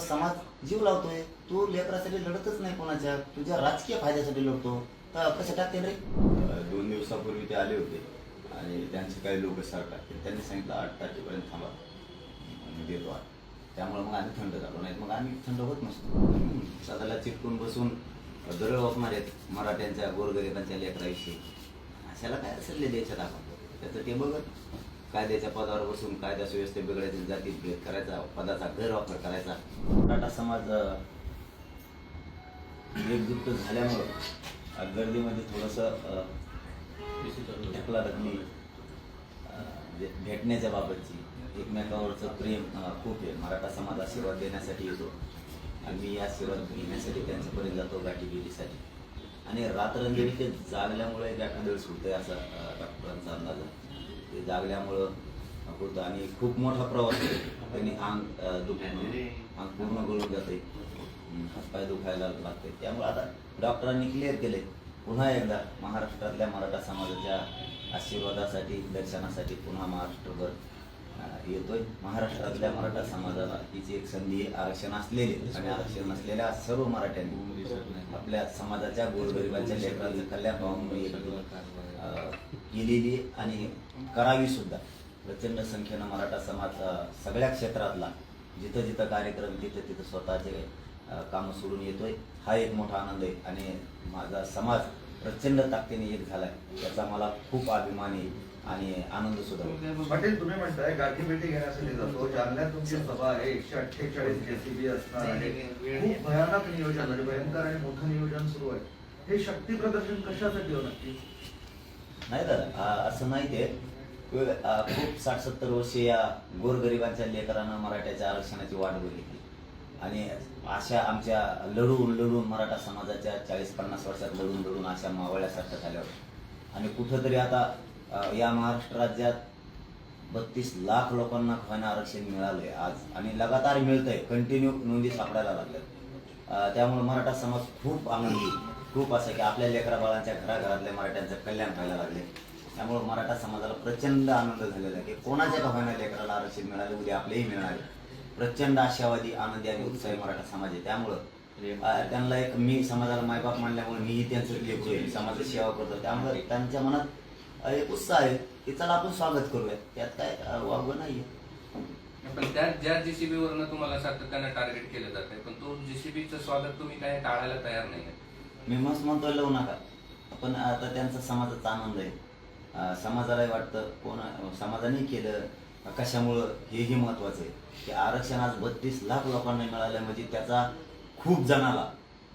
समाज जीव लावतोय. तू लेकरासाठी लढतच नाही कोणाच्या. तुझ्या राजकीय फायद्यासाठी लढतो. तर कसे टाकते रे. दोन दिवसापूर्वी ते आले होते. आणि त्यांचे काही लोक सरकार त्यांनी सांगितलं आठ तारखेपर्यंत थांबा. मी देतो आठ त्यामुळे मग आम्ही थंड झालो. नाही मग आम्ही थंड होत नसतो. सदाला चिटकून बसून दरळ वापणार आहेत मराठ्यांच्या गोरगरिबांच्या लेकराविषयी. अशाला काय सल्ले द्यायच्यात आपण? त्याचं ते बघत कायद्याच्या पदावर बसून कायदा सुव्यवस्थे बिघडायची जातीत भेद करायचा पदाचा गैरवापर करायचा. मराठा समाज एकजुट झाल्यामुळं गर्दीमध्ये थोडंसं ढकला ढकली भेटण्याच्या बाबतची एकमेकावरचं प्रेम खूप आहे. मराठा समाज आशीर्वाद देण्यासाठी येतो. आणि मी आशीर्वाद घेण्यासाठी त्यांच्यापर्यंत जातो गाठी गेलीसाठी. आणि रात्रंदिवशी ते जागल्यामुळे एखाद्या वेळेस होतंय असा डॉक्टरांचा अंदाज आहे. ते जागल्यामुळं होतं आणि खूप मोठा प्रवास आहे. त्यांनी अंग दुखणं अंग पूर्ण गळून जाते. हातपाय दुखायला लागते. त्यामुळे आता डॉक्टरांनी क्लिअर केले पुन्हा एकदा महाराष्ट्रातल्या मराठा समाजाच्या आशीर्वादासाठी दर्शनासाठी पुन्हा महाराष्ट्रभर येतोय. महाराष्ट्रातल्या मराठा समाजाला हीच एक संधी. आरक्षण असलेले आणि आरक्षण नसलेल्या सर्व मराठ्यांनी आपल्या समाजाच्या गोरगरिबांच्या लेकरांचं कल्याण अं, केलेली आणि करावी सुद्धा. प्रचंड संख्येनं मराठा समाज सगळ्या क्षेत्रातला जिथं जिथं कार्यक्रम तिथं तिथं स्वतःचे कामं सोडून येतोय. हा एक मोठा आनंद आहे. आणि माझा समाज प्रचंड ताकदीने एक झालाय. याचा मला खूप अभिमान आहे. आणि आनंद सुद्धा. पाटील तुम्ही म्हणताय गाठी भेटी घेण्यासाठी जातो. जालन्यात तुमची सभा आहे. एकशे अठ्ठेचाळीस जेसीबी असणार आहे. खूप भयानक नियोजन म्हणजे भयंकर आणि मोठं नियोजन सुरू आहे. हे शक्ती प्रदर्शन कशासाठी हो नक्की नाही दादा आ- असं नाही ते. खूप साठ सत्तर वर्षे या गोरगरिबांच्या लेकरांना मराठ्याच्या आरक्षणाची वाट बघितली. आणि अशा आमच्या लढून लढून मराठा समाजाच्या चाळीस पन्नास वर्षात लढून लढून अशा मावळ्यासारख्या झाल्यावर आणि कुठंतरी आता या महाराष्ट्र राज्यात बत्तीस लाख लोकांना खवाना आरक्षण मिळालंय आज. आणि लगातार मिळतंय. कंटिन्यू नोंदी सापडायला लागल्यात. त्यामुळे मराठा समाज खूप आनंदी खूप असं की आपल्या लेकरा बाळांच्या घराघरातल्या मराठ्यांचं कल्याण व्हायला लागले त्यामुळे मराठा समाजाला प्रचंड आनंद झालेला आहे की कोणाच्या का होईना लेकराला आरक्षण मिळाले उद्या आपलेही मिळाले प्रचंड आशावादी आनंदी आणि उत्साही मराठा समाज आहे. त्यामुळं त्यांना एक मी समाजाला मायबाप मानल्यामुळे मीही त्यांचं लेखतोय समाजाची सेवा करतो. त्यामुळे त्यांच्या मनात एक उत्साह आहे. की चला आपण स्वागत करूया. त्यात काय वावगं नाहीये. पण त्या ज्या जेसीबी वरनं तुम्हाला सातत्यानं टार्गेट केलं जात आहे पण तो जेसीबीचं स्वागत तुम्ही काय टाळायला तयार नाही मी मस्त म्हणतोय लावू नका. पण आता त्यांचा समाजाचा आनंद आहे. समाजालाही वाटतं कोण समाजाने केलं कशामुळं हेही महत्वाचं आहे. की आरक्षण आज बत्तीस लाख लोकांना मिळालं म्हणजे त्याचा खूप जणाला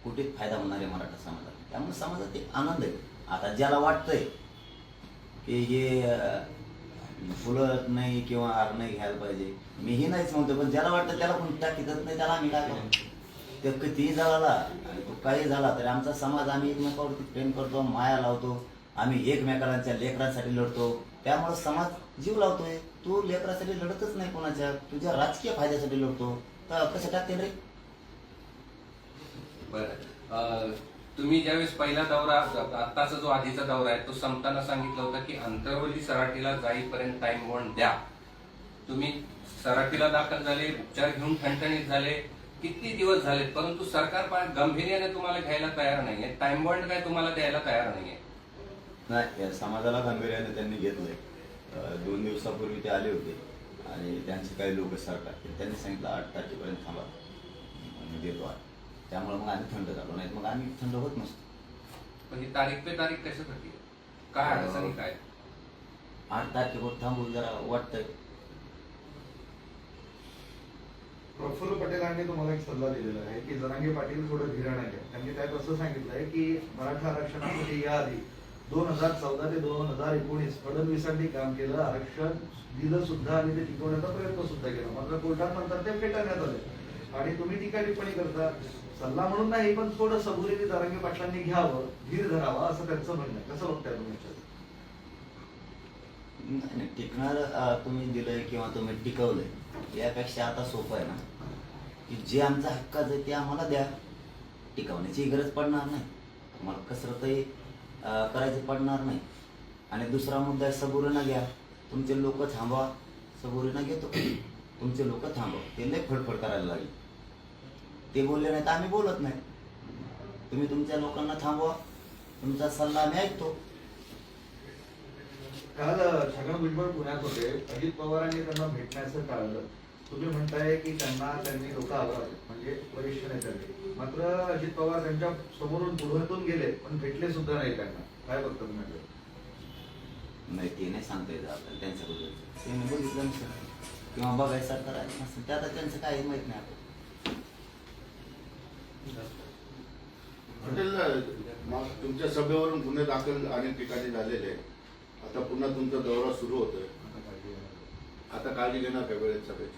कुठे फायदा होणार आहे मराठा समाजाला? त्यामुळे समाजात एक आनंद आहे. आता ज्याला वाटतंय हे फुलं नाही किंवा हार नाही घ्यायला पाहिजे. मीही नाहीच म्हणतो पण ज्याला वाटतं त्याला पण टाकीतच नाही त्याला आम्ही काय ते कितीही झाला आणि तो काही झाला तरी आमचा समाज आम्ही एकमेकावरती प्रेम करतो माया लावतो आम्ही एकमेकांच्या लेकरांसाठी लढतो. त्यामुळे समाज जीव लावतोय. तू लेकरासाठी लढतच नाही कोणाच्या तुझ्या राजकीय फायद्यासाठी लढतो. तर कसं टाकते रे? बरं. तुम्ही ज्यावेळेस पहिला दौरा आत्ताचा जो आधीचा दौरा आहे तो संपताना सांगितलं होतं की अंतरवली सराठीला जाईपर्यंत टाइम वन द्या. तुम्ही सराठीला दाखल झाले उपचार घेऊन ठणठणीत झाले किती दिवस झाले परंतु सरकार पा- तुम्हाला घ्यायला तयार नाहीये. टाइम बॉन्ड काय तुम्हाला द्यायला तयार नाहीये? नाही समाजाला गंभीर्याने त्यांनी घेतलंय. दोन दिवसापूर्वी ते आले होते आणि त्यांचे काही लोक सरकार त्यांनी सांगितलं आठ तारखेपर्यंत थांबा. देतो आठ. त्यामुळे मग आम्ही थंड झालो. नाही मग आम्ही थंड होत नसतो. पण ही तारीख पे तारीख कशासाठी आहे? काय अडचणी काय? आठ तारखेवर थांबून जरा वाटतंय. प्रफुल्ल पटेलांनी तुम्हाला एक सल्ला दिलेला आहे की जरांगे पाटील थोडं धीरण आहे त्यांनी त्यात असं सांगितलंय की मराठा आरक्षणासाठी याआधी दोन हजार चौदा ते दोन हजार एकोणीस फडणवीसांनी काम केलं आरक्षण दिलं सुद्धा आणि ते टिकवण्याचा प्रयत्न सुद्धा केला. मात्र कोर्टानंतर ते फेटाळण्यात आले. आणि तुम्ही टीका टिप्पणी करता सल्ला म्हणून नाही पण थोडं सबुरीने जरांगे पाटलांनी घ्यावं धीर धरावा असं त्यांचं म्हणणं आहे. कसं बघताय तुम्ही नाही नाही, टिकणार तुम्ही दिलंय किंवा तुम्ही टिकवलंय यापेक्षा आता सोपं आहे ना? की जे आमचा हक्काचं आहे ते आम्हाला द्या. टिकवण्याची गरज पडणार नाही. आम्हाला कसरतही करायची पडणार नाही. आणि दुसरा मुद्दा आहे सबुरीनं घ्या. तुमचे लोक थांबवा सबुरीनं घेतो. तुमचे लोक थांबवा. ते लय फडफड करायला लागले. ते बोलले नाही तर आम्ही बोलत नाही. तुम्ही तुमच्या लोकांना थांबवा. तुमचा सल्ला आम्ही ऐकतो. काल छगन भुजबळ पुण्यात होते. अजित पवारांनी त्यांना भेटण्याचं टाळलं तुम्ही म्हणताय की त्यांना त्यांनी लोक आवडले म्हणजे वरिष्ठ नेत्यांनी. मात्र अजित पवार त्यांच्या समोरून पुढ्यातून गेले पण भेटले सुद्धा नाही त्यांना. काय बघता तुम्ही? याकडे? नाही ते नाही सांगता येत आपल्याला त्यांच्याबद्दल. ते बघितलं किंवा बघायसारखं राहिलं नसेल ते आता त्यांचं काही माहीत नाही आपल्याला. हॉटेल मग तुमच्या सभेवरून गुन्हे दाखल अनेक ठिकाणी झालेले. आता पुन्हा तुमचा दौरा सुरू होतोय. आता काळजी घेणार का वेळेत सभेची?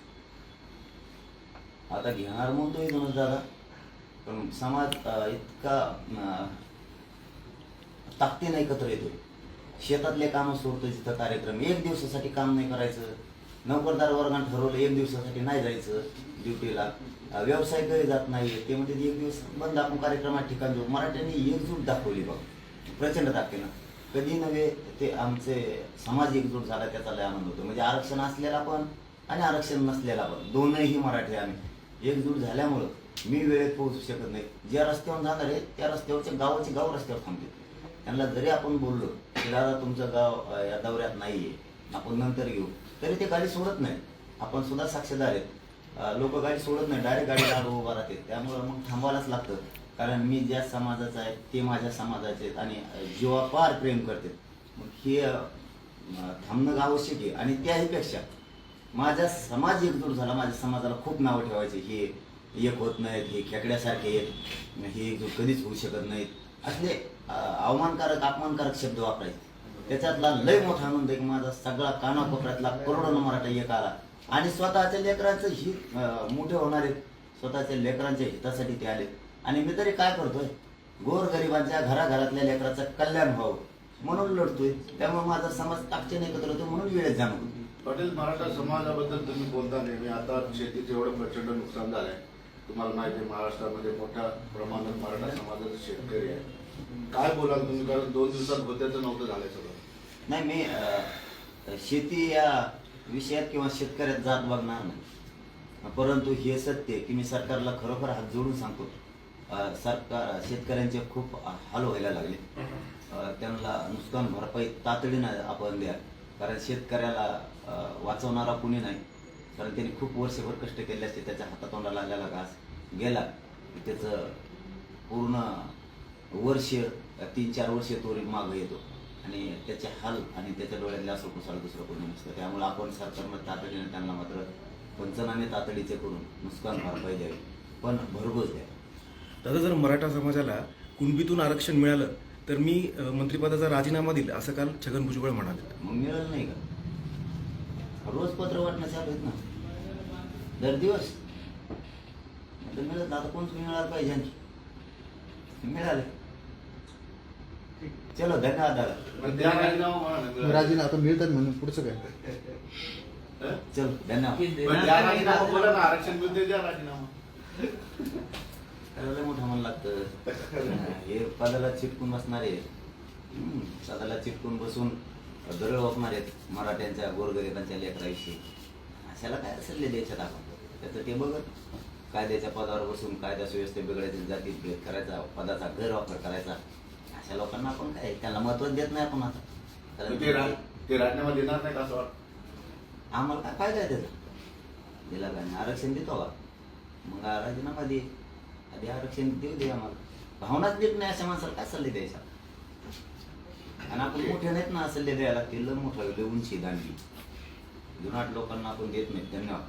आता घेणार म्हणतोय दोनच दादा पण समाज अं, इतका अं, ताकदीने एकत्र येतो शेतातले कामं सोडतोय तिथं कार्यक्रम. एक दिवसासाठी काम नाही करायचं. नोकरदार वर्गाने ठरवलं एक दिवसासाठी नाही जायचं ड्युटीला. व्यवसाय व्यावसायिकही जात नाही ते म्हणजे एक दिवस बंद आपण कार्यक्रमात ठिकाण जाऊ मराठ्यांनी एकजूट दाखवली बघ. प्रचंड ताकदीनं कधी नव्हे ते आमचे समाज एकजूट झाला त्याचा लय आनंद होतो. म्हणजे आरक्षण असलेला पण आणि आरक्षण नसलेला पण. दोनही मराठी आम्ही एकजूट झाल्यामुळं मी वेळेत पोहोचू शकत नाही. ज्या रस्त्यावर जाणार आहे त्या रस्त्यावरचे गावाचे गाव रस्त्यावर थांबते त्यांना जरी आपण बोललो की दादा तुमचं गाव या दौऱ्यात नाही आहे आपण नंतर घेऊ. तरी ते गाडी सोडत नाही. आपण सुद्धा साक्षीदार आहेत. लोक गाडी सोडत नाही. डायरेक्ट गाडी लाडू उभा राहते त्यामुळं मग थांबायलाच लागतं. कारण मी ज्या समाजाचा आहे ते माझ्या समाजाचे आहेत आणि जीवापार प्रेम करते मग हे थांबणं आवश्यक आहे. आणि त्याहीपेक्षा माझा समाज एकजूट झाला. माझ्या समाजाला खूप नावं ठेवायचे. हे एक होत नाहीत हे खेकड्यासारखे आहेत. हे एकजूट कधीच होऊ शकत नाहीत. असले अवमानकारक अपमानकारक शब्द वापरायचे. त्याच्यातला लय मोठा आनंद आहे की माझा सगळा कानाकोपऱ्यातला करोडो मराठा एक आला. आणि स्वतःच्या लेकरांचं हित मोठे होणारे स्वतःच्या लेकरांच्या हितासाठी ते आले. आणि मी तरी काय करतोय? गोर गरिबांच्या घराघरातल्या लेकराचं कल्याण व्हावं म्हणून लढतोय. त्यामुळे माझा समाज ताकदीने एकत्र होतो म्हणून वेळेत जाणवतो. हॉटेल मराठा समाजाबद्दल तुम्ही बोलता नेहमी आता शेतीचं एवढं प्रचंड नुकसान झालंय. तुम्हाला माहिती महाराष्ट्रामध्ये मोठ्या प्रमाणात मराठा समाजाचे शेतकरी आहे. काय बोलाल तुम्ही? कारण दोन दिवसात होत्याचं नव्हतं झालंय सगळं. नाही मी शेती या विषयात किंवा शेतकऱ्यात जात बघणार नाही. परंतु हे सत्य की मी सरकारला खरोखर हात जोडून सांगतो. सरकार शेतकऱ्यांचे खूप हाल व्हायला लागले. त्यांना नुकसान भरपाई तातडीनं आपण द्या. कारण शेतकऱ्याला वाचवणारा कुणी नाही. कारण त्यांनी खूप वर्षभर कष्ट केले असते. त्याच्या हातातोंडाला लागलेला घास गेला. की त्याचं पूर्ण वर्ष तीन चार वर्ष तो मागं येतो. आणि त्याचे हाल आणि त्याच्या डोळ्यातले असं कुसाळ दुसरं कोणी नसतं. त्यामुळे आपण सरकारनं तातडीने त्यांना मात्र पंचनामे तातडीचे करून नुकसान भरपाई द्यावी. पण भरघोस द्यावी. दादा जर मराठा समाजाला कुणबीतून आरक्षण मिळालं तर मी मंत्रिपदाचा राजीनामा दिला असं काल छगन भुजबळ म्हणाले. मग मिळेल नाही का? रोज पत्र वाटणं चालू आहेत ना. दर दिवस. मिळत. आता कोणच मिळालं पाहिजे? मिळाले. चलो धन्यवाद दादा. आता मिळतात म्हणून पुढचं काय? हं? चलो धन्यवाद. आरक्षण मिळते द्या राजीनामा. मोठं मन लागतं. हे पदाला चिटकून बसणारे पदाला चिटकून बसून दरळ वापणार आहेत मराठ्यांच्या गोरगरिबांच्या लेकराविषयी. अशाला काय सल्ले द्यायच्यात आपण? त्याचं ते बघत कायद्याच्या पदावर बसून कायदा सुव्यवस्था बिघडायची जातीत भेद करायचा पदाचा गैरवापर करायचा. अशा लोकांना आपण काय त्याला महत्त्व देत नाही आपण आता. पण ते रा- कारण ते राजीनामा देणार नाही का असं वाटतं? आम्हाला काय फायदा आहे त्याचा? दिला का नाही? आरक्षण देतो का? मग राजीनामा दे. आधी आरक्षण देऊ दे आम्हाला. भावनाच देत नाही अशा माणसाला काय सल्ले द्यायचा? आणि आपण मोठे नाहीत ना सल्ले द्यायला. लागतील लय मोठा लय उंची दांडी जुनाट लोकांना आपण देत नाहीत धन्यवाद